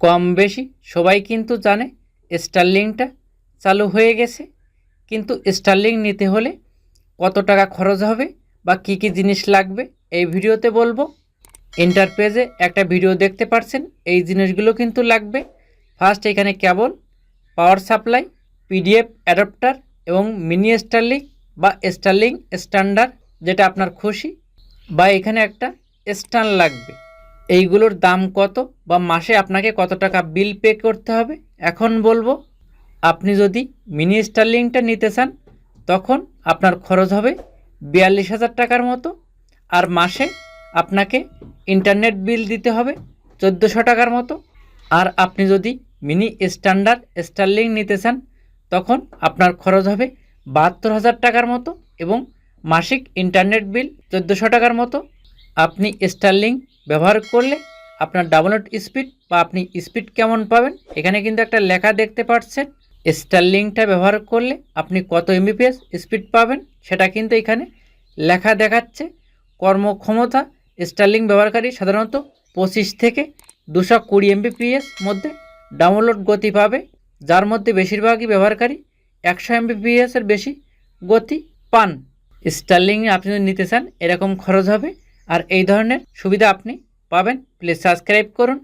কম বেশি, সবাই কিন্তু জানে স্টারলিংটা চালু হয়ে গেছে। কিন্তু স্টারলিং নিতে হলে কত টাকা খরচ হবে বা কী কী জিনিস লাগবে এই ভিডিওতে বলব। ইন্টার পেজে একটা ভিডিও দেখতে পাচ্ছেন এই জিনিসগুলো কিন্তু লাগবে। ফার্স্ট এখানে কেবল পাওয়ার সাপ্লাই পিডিএফ অ্যাডাপ্টার এবং মিনি স্টারলিং বা স্টারলিং স্ট্যান্ডার্ড যেটা আপনার খুশি, বা এখানে একটা স্ট্যান্ড লাগবে। এইগুলোর দাম কত বা মাসে আপনাকে কত টাকা বিল পে করতে হবে? এখন বলব, আপনি যদি মিনি স্টারলিংটা নিতে চান, তখন আপনার খরচ হবে বিয়াল্লিশ হাজার টাকার মতো। আর মাসে আপনাকে ইন্টারনেট বিল দিতে হবে চোদ্দোশো টাকার মতো। আর আপনি যদি মিনি স্ট্যান্ডার্ড স্টারলিং নিতে চান, তখন আপনার খরচ হবে বাহাত্তর হাজার টাকার মতো এবং মাসিক ইন্টারনেট বিল চোদ্দোশো টাকার মতো। আপনি স্টারলিং ব্যবহার করলে আপনার ডাউনলোড স্পিড বা আপনি স্পিড কেমন পাবেন, এখানে কিন্তু একটা লেখা দেখতে পাচ্ছেন। স্টারলিংটা ব্যবহার করলে আপনি কত এমবিপিএস স্পিড পাবেন, সেটা কিন্তু এখানে লেখা দেখাচ্ছে। কর্মক্ষমতা স্টারলিং ব্যবহারকারী সাধারণত পঁচিশ থেকে দুশো কুড়ি এমবিপিএস মধ্যে ডাউনলোড গতি পাবে, যার মধ্যে বেশিরভাগই ব্যবহারকারী একশো এমবিপিএসের বেশি গতি পান। স্টারলিং আপনি যদি নিতে চান, এরকম খরচ হবে। আর এই ধরনের সুবিধা আপনি পাবেন। প্লিজ সাবস্ক্রাইব করুন।